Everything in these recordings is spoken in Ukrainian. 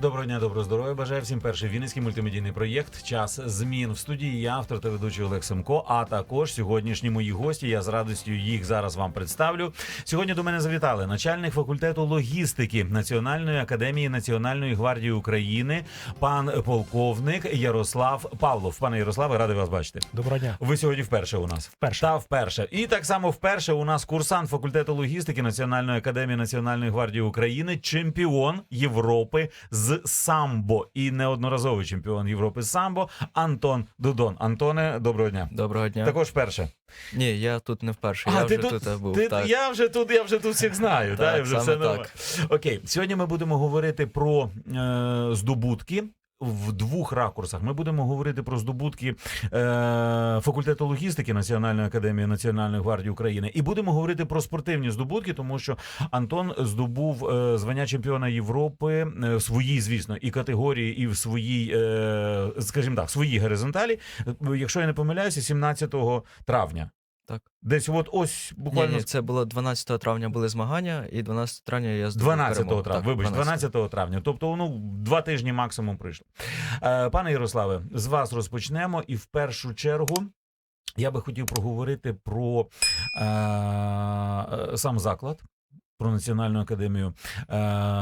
Доброго дня, доброго здоров'я. Бажаю всім перший вінницький мультимедійний проєкт Час змін в студії. Я автор та ведучий Олег Семко. А також сьогоднішні мої гості. Я з радістю їх зараз вам представлю. Сьогодні до мене завітали начальник факультету логістики Національної академії Національної гвардії України, пан полковник Ярослав Павлов. Пане Ярославе, радий вас бачити. Доброго дня. Ви сьогодні вперше у нас. Вперше. Та вперше. І так само вперше у нас курсант факультету логістики Національної академії Національної гвардії України, чемпіон Європи з самбо і неодноразовий чемпіон Європи з самбо Антон Дудон. Антоне, доброго дня. Доброго дня. Також вперше. Ні, я тут не вперше. я вже тут, тут був. ти, так. Я вже тут, я вже тут всіх знаю. Так, та, вже саме все так. Окей, сьогодні ми будемо говорити про е, здобутки. В двох ракурсах ми будемо говорити про здобутки е, факультету логістики Національної академії Національної гвардії України, і будемо говорити про спортивні здобутки, тому що Антон здобув е, звання чемпіона Європи е, в своїй, звісно, і категорії, і в своїй, е, скажімо так, в своїй горизонталі. Е, Якщо я не помиляюся, 17 травня. Так. Десь от ось буквально ні, це було 12 травня були змагання, і 12 травня я здобув 12 перемогу. травня, Так, вибач, 12 травня. Тобто, ну, два тижні максимум прийшло. Е, пане Ярославе, з вас розпочнемо. І в першу чергу я би хотів проговорити про е, е, сам заклад, про Національну академію е,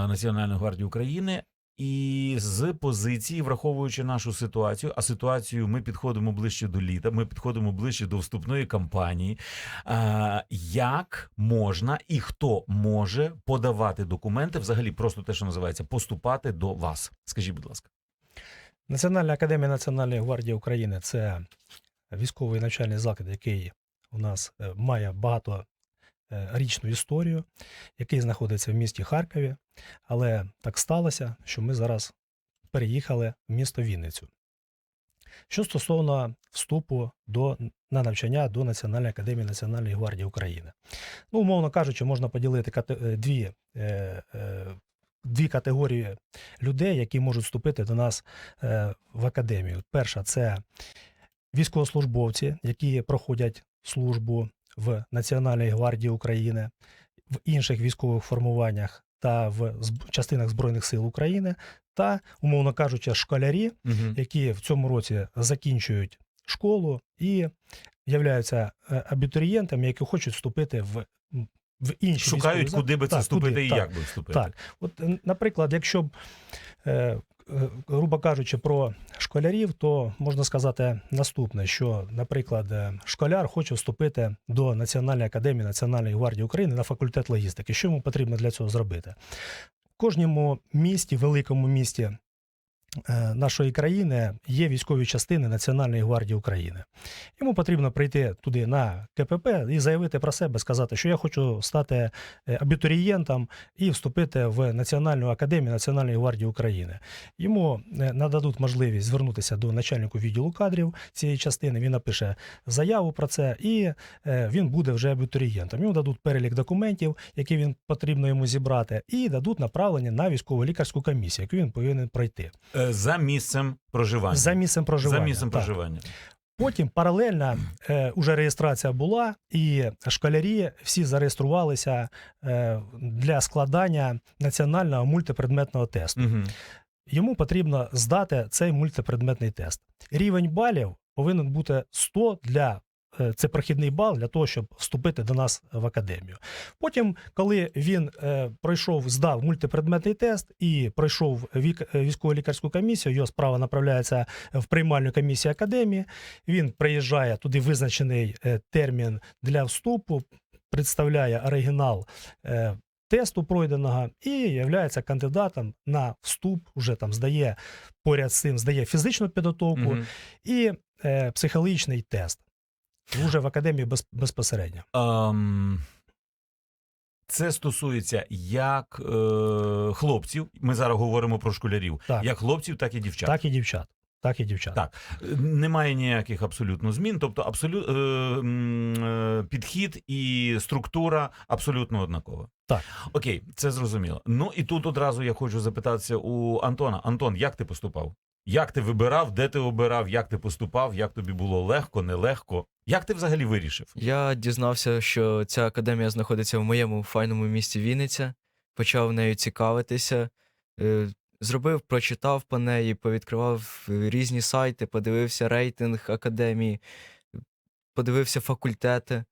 Національної гвардії України. І з позиції, враховуючи нашу ситуацію, а ситуацію ми підходимо ближче до літа, ми підходимо ближче до вступної кампанії. Е, як можна і хто може подавати документи, взагалі, просто те, що називається, поступати до вас? Скажіть, будь ласка. Національна академія Національної гвардії України це військовий навчальний заклад, який у нас е, має багато річну історію, який знаходиться в місті Харкові. Але так сталося, що ми зараз переїхали в місто Вінницю. Що стосовно вступу до, на навчання до Національної академії Національної гвардії України. Ну, умовно кажучи, можна поділити е, дві, е, е, дві категорії людей, які можуть вступити до нас е, в академію. Перша це військовослужбовці, які проходять службу в Національній гвардії України, в інших військових формуваннях та в частинах Збройних сил України, та, умовно кажучи, школярі, Угу. які в цьому році закінчують школу і являються е, абітурієнтами, які хочуть вступити в, в інші Шукають, військові куди би це Так, вступити куди, і так. як би вступити. Так, от, наприклад, якщо б, е, грубо кажучи, про школярів, то можна сказати наступне: що, наприклад, е, школяр хоче вступити до Національної академії Національної гвардії України на факультет логістики. Що йому потрібно для цього зробити? В кожному місті, великому місті. Е, Нашої країни є військові частини Національної гвардії України. Йому потрібно прийти туди на КПП і заявити про себе, сказати, що я хочу стати е, абітурієнтом і вступити в Національну академію Національної гвардії України. Йому е, нададуть можливість звернутися до начальнику відділу кадрів цієї частини. Він напише заяву про це, і він буде вже абітурієнтом. Йому дадуть перелік документів, які він потрібно йому зібрати, і дадуть направлення на військово лікарську комісію, яку він повинен пройти За місцем проживання. за місцем проживання. За місцем Так. проживання. Потім паралельно е, уже реєстрація була, і школярі всі зареєструвалися е, для складання національного мультипредметного тесту. Угу. Йому потрібно здати цей мультипредметний тест. Рівень балів повинен бути 100 для. Е, Це прохідний бал для того, щоб вступити до нас в академію. Потім, коли він е, пройшов, здав мультипредметний тест і пройшов е, військово-лікарську комісію, його справа направляється в приймальну комісію академії. Він приїжджає туди визначений термін для вступу, представляє оригінал тесту пройденого і є кандидатом на вступ. Уже там здає поряд з цим, здає фізичну підготовку Угу. і е, психологічний тест. Уже в академії без, безпосередньо. Ем, це стосується як е, хлопців. Ми зараз говоримо про школярів, Так. як хлопців, так і дівчат. Так і дівчат. Так і дівчат. Так. Немає ніяких абсолютно змін. Тобто, абсолют, е, е, підхід і структура абсолютно однакова. Так. Окей, це зрозуміло. Ну і тут одразу я хочу запитатися у Антона. Антон, як ти поступав? Як ти вибирав, де ти обирав, як ти поступав, як тобі було легко, нелегко? Як ти взагалі вирішив? Я дізнався, що ця академія знаходиться в моєму файному місті Вінниця, почав нею цікавитися. Е, Зробив, прочитав по неї, повідкривав різні сайти, подивився рейтинг академії, подивився факультети,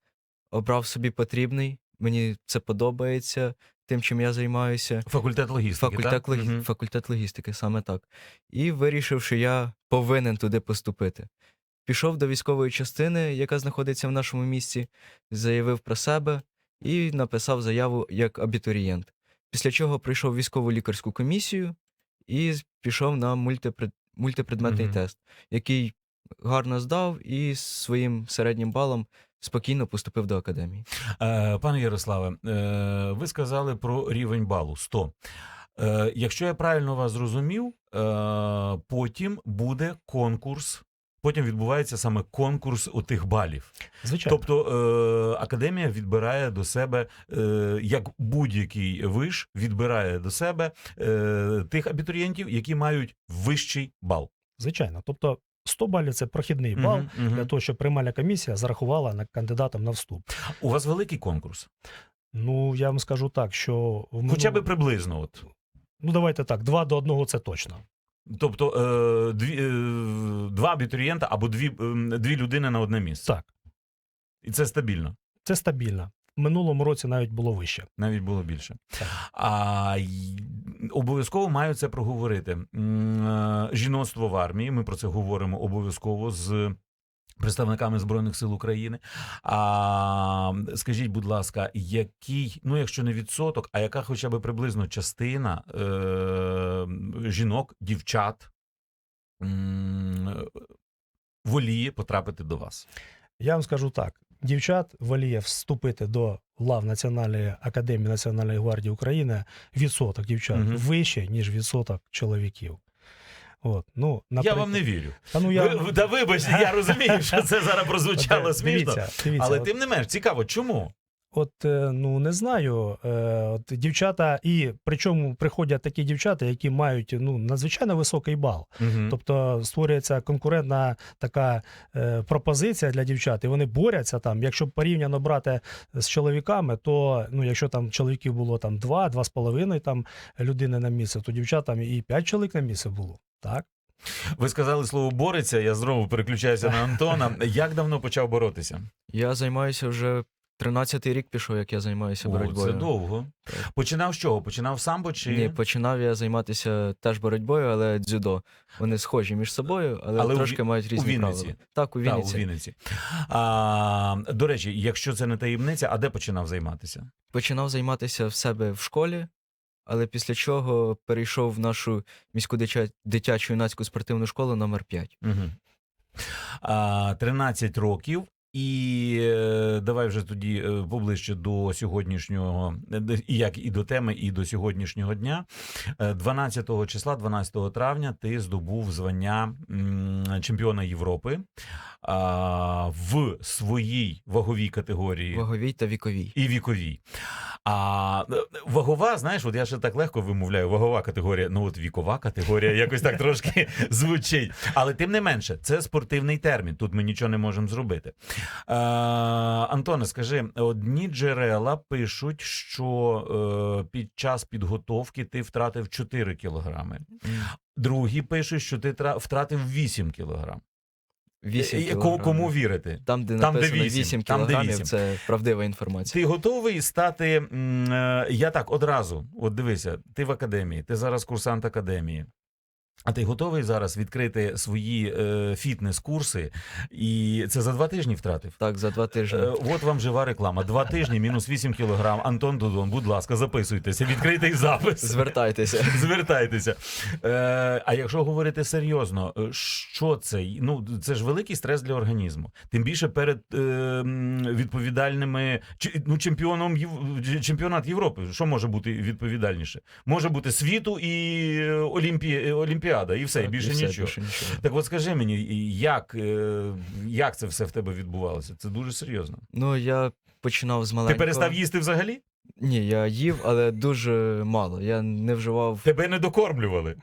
обрав собі потрібний. Мені це подобається тим, чим я займаюся. Факультет логістики. Факультет, так? логі... Мгм. факультет логістики, саме так. І вирішив, що я повинен туди поступити. Пішов до військової частини, яка знаходиться в нашому місті, заявив про себе і написав заяву як абітурієнт. Після чого прийшов військову лікарську комісію і пішов на мультипред... мультипредметний Мгм. тест, який гарно здав і своїм середнім балом спокійно поступив до академії. Е, Пане Ярославе, е, ви сказали про рівень балу 100. Е, Якщо я правильно вас зрозумів, е, потім буде конкурс. Потім відбувається саме конкурс у тих балів. Звичайно. Тобто е, академія відбирає до себе, е, як будь-який виш, відбирає до себе е, тих абітурієнтів, які мають вищий бал. Звичайно. Тобто 100 балів це прохідний бал Мгм, мгм. для того, щоб приймальна комісія зарахувала на кандидатам на вступ. У вас великий конкурс, Ну, я вам скажу так, що в хоча би приблизно. От. ну давайте так, два до одного це точно. Тобто е, дві, е, два абітурієнта або дві, ем, дві людини на одне місце. Так, І це стабільно. це стабільно. В минулому році навіть було вище. Навіть було більше. Так. А обов'язково маю це проговорити. Е, Жіноцтво в армії. Ми про це говоримо обов'язково з. Представниками збройних сил України. А скажіть, будь ласка, який, ну якщо не відсоток, а яка хоча б приблизно частина е, жінок, дівчат воліє потрапити до вас? Я вам скажу так: дівчат воліє вступити до лав Національної академії Національної гвардії України відсоток дівчат угу. вище, ніж відсоток чоловіків. От, ну, Я вам не вірю. Та, ну, я... Ви, да вибачте, я розумію, що це зараз прозвучало смішно. Дивіться, дивіться, Але от, тим не менш, цікаво, чому? От, е, ну не знаю. е, От, дівчата, і причому приходять такі дівчата, які мають ну, надзвичайно високий бал. Мгм. Тобто створюється конкурентна така е, пропозиція для дівчат, і вони борються там. Якщо порівняно брати з чоловіками, то ну, якщо там чоловіків було там два, два з половиною там людини на місце, то дівчат там і п'ять чоловік на місце було. Так. Ви сказали слово бореться, я знову переключаюся на Антона. Як давно почав боротися? Я займаюся вже 13-й рік пішов, як я займаюся О, боротьбою. це довго. Так. Починав з чого? Починав самбо чи Ні, починав я займатися теж боротьбою, але дзюдо. Вони схожі між собою, але, Але трошки Ві- мають різні Вінниці? правила. Так, у Вінниці. у Вінниці? А, до речі, якщо це не таємниця, а де починав займатися? Починав займатися в себе в школі, але після чого перейшов в нашу міську дитя- дитячу юнацьку спортивну школу номер 5 Угу. А, 13 років. І е, давай вже тоді е, поближче до сьогоднішнього, е, як і до теми, і до сьогоднішнього дня. Е, 12 числа, 12 травня, ти здобув звання чемпіона Європи в своїй ваговій категорії. Ваговій та віковій. І віковій. А е, вагова, знаєш, от я ще так легко вимовляю, вагова категорія. Ну от вікова категорія якось так трошки звучить. Але тим не менше, це спортивний термін. Тут ми нічого не можемо зробити. Е, Антоне, скажи, одні джерела пишуть, що е, під час підготовки ти втратив 4 кілограми. Другі пишуть, що ти втратив 8 кілограм. 8 Е, е, кілограмів. Кому, вірити? Там, де Там, де написано вісім, 8 там, де 8. це правдива інформація. Ти готовий стати. е, Я так одразу. От дивися, ти в академії, ти зараз курсант академії. А ти готовий зараз відкрити свої е, фітнес-курси, і це за два тижні втратив. Так, за два тижні. Е, от вам жива реклама. Два тижні, мінус 8 кілограм. Антон Дудон, будь ласка, записуйтеся, відкритий запис. Звертайтеся. Звертайтеся. Е, а якщо говорити серйозно, е, що це? Ну, це ж великий стрес для організму. Тим більше перед е, відповідальними ну, чемпіоном чемпіонат Європи. Що може бути відповідальніше? Може бути світу і е, Олімпі... е, Олімпіада, і все, і Так, більше все, нічого. більше нічого. Так от скажи мені, як, е, як це все в тебе відбувалося? Це дуже серйозно. Ну, я починав з Ти перестав їсти взагалі? Ні, я їв, але дуже мало. Я не вживав. Тебе не докормлювали.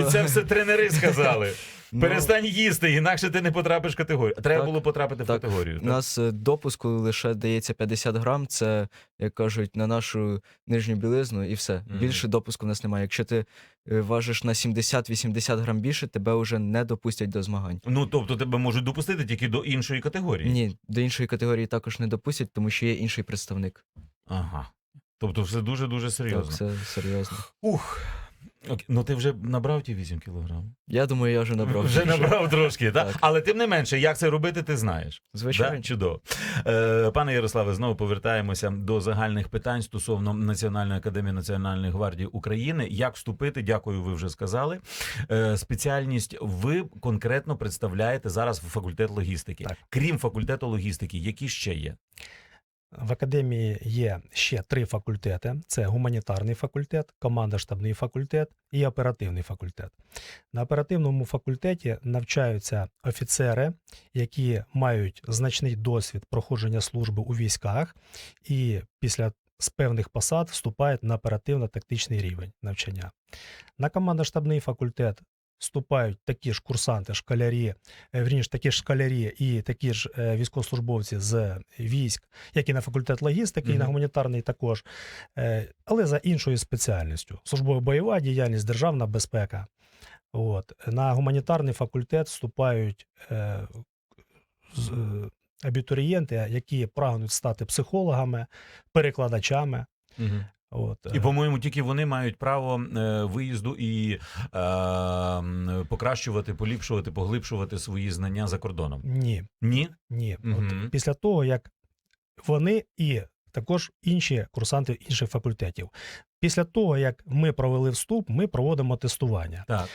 І це все тренери сказали. ну, Перестань їсти, інакше ти не потрапиш в категорію. Треба Так, було потрапити в так. категорію. У так? нас е, допуску лише дається 50 грам, це, як кажуть, на нашу нижню білизну і все. Мгм. Більше допуску в нас немає. Якщо ти е, важиш на 70-80 грам більше, тебе вже не допустять до змагань. Ну тобто тебе можуть допустити тільки до іншої категорії. Ні, до іншої категорії також не допустять, тому що є інший представник. Ага. Тобто все дуже дуже серйозно. Так, це серйозно. Ух. Окей. Ну ти вже набрав ті 8 кілограм? Я думаю, я вже набрав. Вже набрав трошки, так? Так. Але тим не менше, як це робити, ти знаєш. Звичайно. Да? Чудово. Е, пане Ярославе, знову повертаємося до загальних питань стосовно Національної академії Національної гвардії України. Як вступити? Дякую, ви вже сказали. Е, спеціальність ви конкретно представляєте зараз факультет логістики. Так. Крім факультету логістики, які ще є? В академії є ще три факультети: це гуманітарний факультет, командно-штабний факультет і оперативний факультет. На оперативному факультеті навчаються офіцери, які мають значний досвід проходження служби у військах, і після з певних посад вступають на оперативно-тактичний рівень навчання. На командно-штабний факультет вступають такі ж курсанти, школярі, е, вірніше, такі ж школярі і такі ж е, військовослужбовці з військ, як і на факультет логістики, і на гуманітарний також, е, але за іншою спеціальністю: службова бойова діяльність, державна безпека. От. На гуманітарний факультет вступають е, з- е, абітурієнти, які прагнуть стати психологами, перекладачами. От. І, е, по-моєму, тільки вони мають право е, виїзду і е, покращувати, поліпшувати, поглибшувати свої знання за кордоном. Ні, Ні? ні. Угу. От після того, як вони і також інші курсанти інших факультетів. Після того, як ми провели вступ, ми проводимо тестування. Так.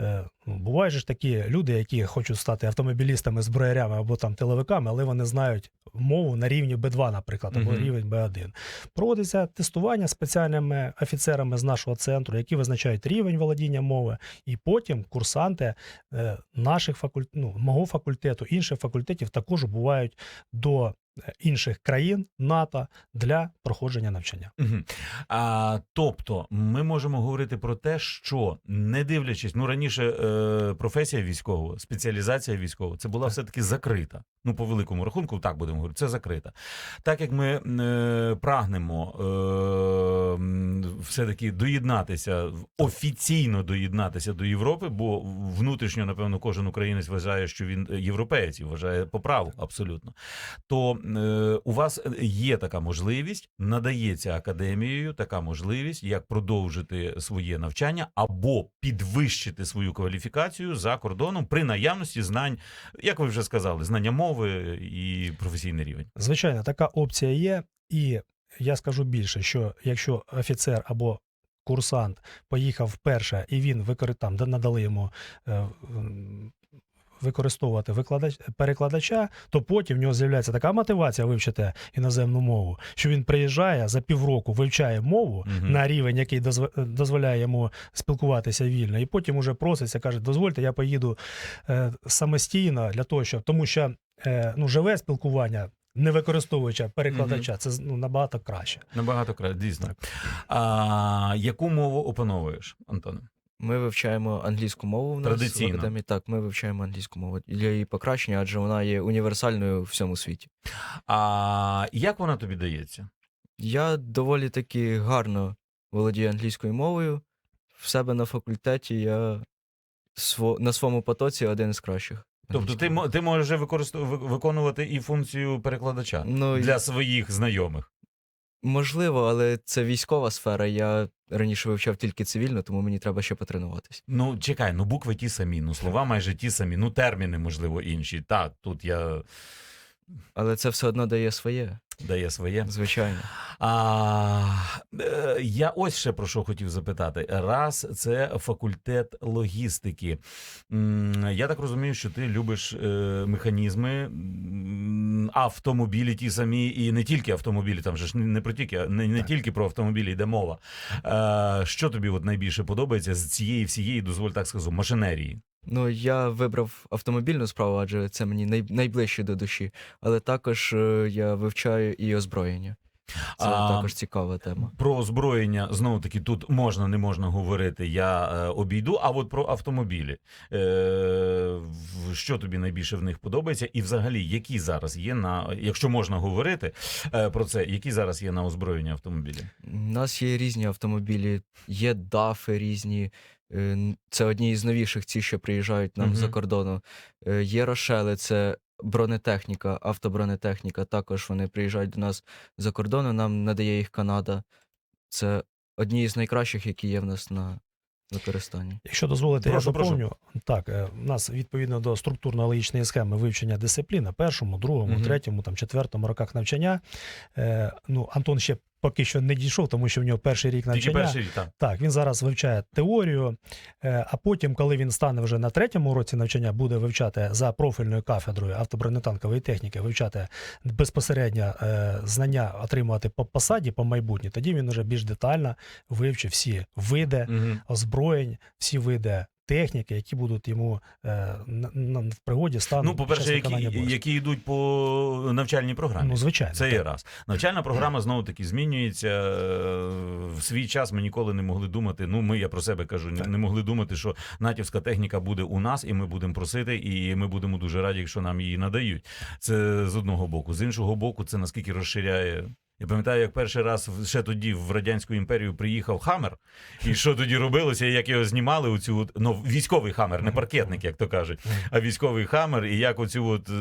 Е, ну, бувають ж такі люди, які хочуть стати автомобілістами, зброярями або там тиловиками, але вони знають мову на рівні Б2, наприклад, або Мгм. рівень Б1. Проводиться тестування спеціальними офіцерами з нашого центру, які визначають рівень володіння мови, і потім курсанти е, наших факуль... ну, мого факультету, інших факультетів також бувають до інших країн НАТО для проходження навчання. Угу. А, тобто, ми можемо говорити про те, що не дивлячись, ну раніше е, професія військового, спеціалізація військова, це була Так. все-таки закрита. Ну, по великому рахунку, так будемо говорити, це закрита. Так як ми е, прагнемо е, все-таки доєднатися, офіційно доєднатися до Європи, бо внутрішньо, напевно, кожен українець вважає, що він е, європеєць і вважає по праву абсолютно то е, у вас є така можливість, надається академією така можливість, як продовжити своє навчання або підвищити свою кваліфікацію за кордоном при наявності знань, як ви вже сказали, знання мови і професійний рівень. Звичайно, така опція є, і я скажу більше, що якщо офіцер або курсант поїхав вперше, і він викори... там, де надали йому е, використовувати викладач... перекладача, то потім в нього з'являється така мотивація вивчити іноземну мову, що він приїжджає за півроку, вивчає мову Мгм. на рівень, який дозволяє йому спілкуватися вільно, і потім уже проситься, каже, дозвольте, я поїду е, самостійно для того, щоб тому що е, ну, живе спілкування, не використовуючи перекладача, це ну, набагато краще. Набагато краще, дійсно. А яку мову опановуєш, Антоне? Ми вивчаємо англійську мову в нас Традиційно. в академії. Так, ми вивчаємо англійську мову для її покращення, адже вона є універсальною у всьому світі. А як вона тобі дається? Я доволі таки гарно володію англійською мовою. В себе на факультеті я на своєму потоці один із кращих. Тобто ти, ти можеш використов... виконувати і функцію перекладача Ну, для своїх знайомих. Можливо, але це військова сфера. Я раніше вивчав тільки цивільно, тому мені треба ще потренуватись. Ну, чекай, ну букви ті самі, ну слова майже ті самі, ну терміни, можливо, інші. Так, тут я Але це все одно дає своє, дає своє. звичайно. А, е, я ось ще про що хотів запитати. Раз це факультет логістики. Я так розумію, що ти любиш е, механізми, автомобілі ті самі, і не тільки автомобілі, там же ж не про тільки, не, не тільки про автомобілі йде мова. Е, Що тобі от найбільше подобається з цієї всієї, дозволь так скажу, машинерії? Ну, я вибрав автомобільну справу, адже це мені най... найближче до душі. Але також е, я вивчаю і озброєння. Це А, також цікава тема. Про озброєння знову таки тут можна не можна говорити. Я е, обійду. А от про автомобілі, е, що тобі найбільше в них подобається, і взагалі, які зараз є на якщо можна говорити е, про це, які зараз є на озброєння автомобілі? У нас є різні автомобілі, є дафи різні. е, Це одні із новіших ці, що приїжджають нам Мгм. за кордону. Е, Є Рошели, це бронетехніка, автобронетехніка. Також вони приїжджають до нас за кордону, нам надає їх Канада. Це одні з найкращих, які є в нас на використанні. Якщо дозволите, Прошу, я прошу. Так, е, у нас відповідно до структурно-логічної схеми вивчення дисциплін на першому, другому, угу. третьому, там, четвертому роках навчання. Е, ну, Антон ще поки що не дійшов, тому що в нього перший рік Тільки навчання. перший рік, так. Так, він зараз вивчає теорію, е, а потім, коли він стане вже на третьому році навчання, буде вивчати за профільною кафедрою автобронетанкової техніки, вивчати безпосередньо е, знання отримувати по посаді по майбутнє. Тоді він вже більш детально вивчив всі види Мгм. озброєнь, всі види техніки, які будуть йому е, на, на- в пригоді стануть. Ну, по-перше, які, які йдуть по навчальній програмі. Ну, звичайно. Це є раз. Навчальна програма знову таки змінюється. В свій час ми ніколи не могли думати. Ну, ми, я про себе кажу, не, Так. не могли думати, що натівська техніка буде у нас, і ми будемо просити, і ми будемо дуже раді, якщо нам її надають. Це з одного боку. З іншого боку, це наскільки розширяє. Я пам'ятаю, як перший раз ще тоді в радянську імперію приїхав Хамер, і що тоді робилося, як його знімали у цю ну, військовий хамер, не паркетник, як то кажуть а військовий хамер, і як оцю от е,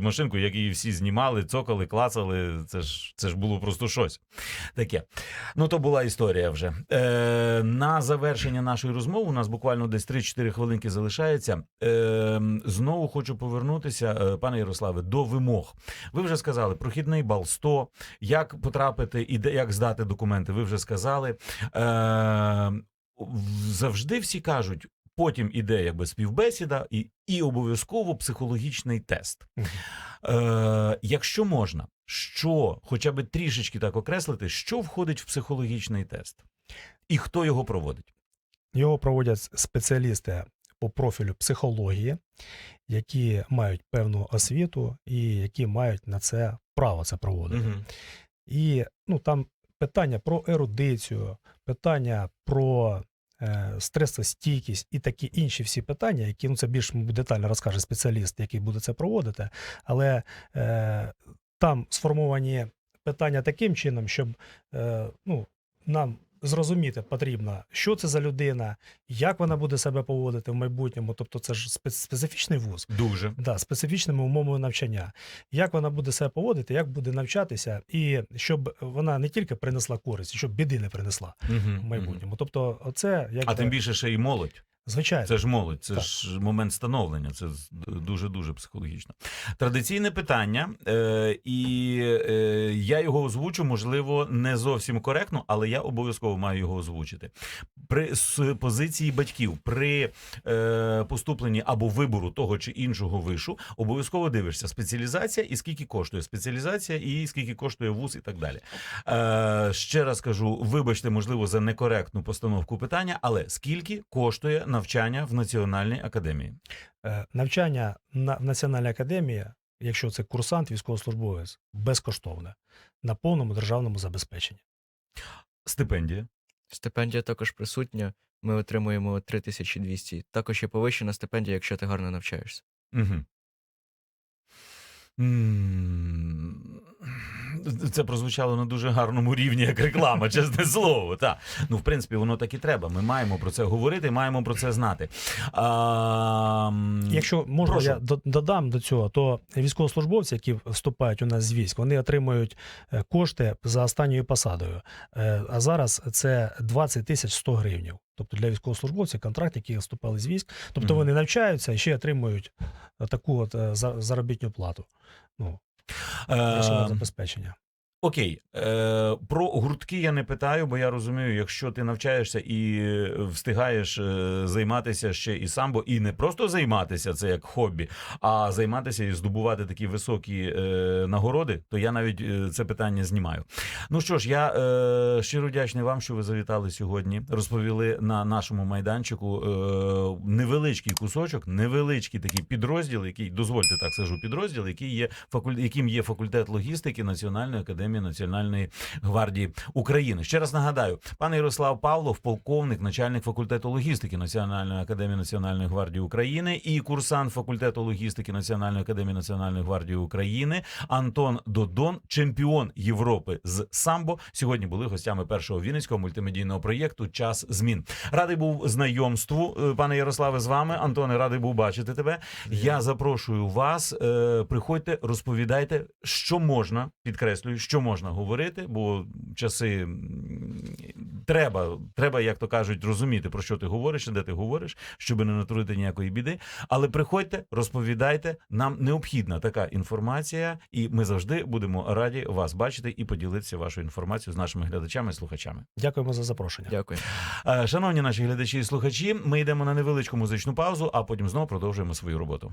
машинку, як її всі знімали, цокали, клацали. Це ж це ж було просто щось таке. Ну, то була історія вже. Е, на завершення нашої розмови у нас буквально десь 3-4 хвилинки залишається. Е, знову хочу повернутися, е, пане Ярославе, до вимог. Ви вже сказали, прохідний бал 100, як потрапити і де, як здати документи, ви вже сказали. Е, завжди всі кажуть, потім іде якби співбесіда і, і обов'язково психологічний тест. Е, якщо можна, що хоча б трішечки так окреслити, що входить в психологічний тест, і хто його проводить? Його проводять спеціалісти по профілю психології, які мають певну освіту і які мають на це право це проводити. І ну, там питання про ерудицію, питання про е, стресостійкість і такі інші всі питання, які ну, це більш детально розкаже спеціаліст, який буде це проводити. Але е, там сформовані питання таким чином, щоб е, ну, нам зрозуміти потрібно, що це за людина, як вона буде себе поводити в майбутньому. Тобто, це ж спе- специфічний вуз. Дуже. Да, специфічними умовами навчання. Як вона буде себе поводити, як буде навчатися, і щоб вона не тільки принесла користь, щоб біди не принесла в майбутньому. Тобто, оце як А тим більше ще й молодь. Звичайно. Це ж молодь, це Так. ж момент становлення. Це дуже дуже психологічно. Традиційне питання, е, і е, я його озвучу, можливо, не зовсім коректно, але я обов'язково маю його озвучити. При з позиції батьків при е, поступленні або вибору того чи іншого вишу, обов'язково дивишся спеціалізація і скільки коштує спеціалізація, і скільки коштує вуз, і так далі. Е, ще раз кажу, вибачте, можливо, за некоректну постановку питання, але скільки коштує навчання в Національній академії? Е, Навчання на в Національній академії, якщо це курсант, військовослужбовець, безкоштовне на повному державному забезпеченні. Стипендія. Стипендія також присутня. Ми отримуємо 3200. Також є повищена стипендія, якщо ти гарно навчаєшся. Угу. Це прозвучало на дуже гарному рівні, як реклама, чесне слово. Та. Ну, в принципі, воно так і треба. Ми маємо про це говорити, маємо про це знати. А, Якщо можна, прошу. я додам до цього, то військовослужбовці, які вступають у нас з військ, вони отримують е, кошти за останньою посадою. Е, А зараз це 20 тисяч 100 гривнів. Тобто для військовослужбовців контракт, які вступали з військ. Тобто Мгм. вони навчаються і ще отримують таку от е, заробітну плату. Ну, грошове е, забезпечення. Окей, е, про гуртки я не питаю, бо я розумію, якщо ти навчаєшся і е, встигаєш е, займатися ще і самбо, і не просто займатися це як хобі, а займатися і здобувати такі високі е, нагороди, то я навіть е, це питання знімаю. Ну що ж, я е, щиро вдячний вам, що ви завітали сьогодні. Розповіли на нашому майданчику е, невеличкий кусочок, невеличкий такий підрозділ, який дозвольте так скажу, підрозділ, який є факуль... яким є факультет логістики Національної академії академії Національної гвардії України. Ще раз нагадаю, пан Ярослав Павлов, полковник, начальник факультету логістики Національної академії Національної гвардії України і курсант факультету логістики Національної академії Національної гвардії України Антон Додон, чемпіон Європи з самбо. Сьогодні були гостями першого вінницького мультимедійного проєкту Час змін. Радий був знайомству, е, пане Ярославе, з вами. Антоне, радий був бачити тебе. Я запрошую вас. е, Приходьте, розповідайте, що можна, підкреслюю, що можна говорити, бо часи треба, треба, як то кажуть, розуміти, про що ти говориш і де ти говориш, щоб не натворити ніякої біди. Але приходьте, розповідайте. Нам необхідна така інформація, і ми завжди будемо раді вас бачити і поділитися вашою інформацією з нашими глядачами і слухачами. Дякуємо за запрошення. Дякую. Е, Шановні наші глядачі і слухачі, ми йдемо на невеличку музичну паузу, а потім знову продовжуємо свою роботу.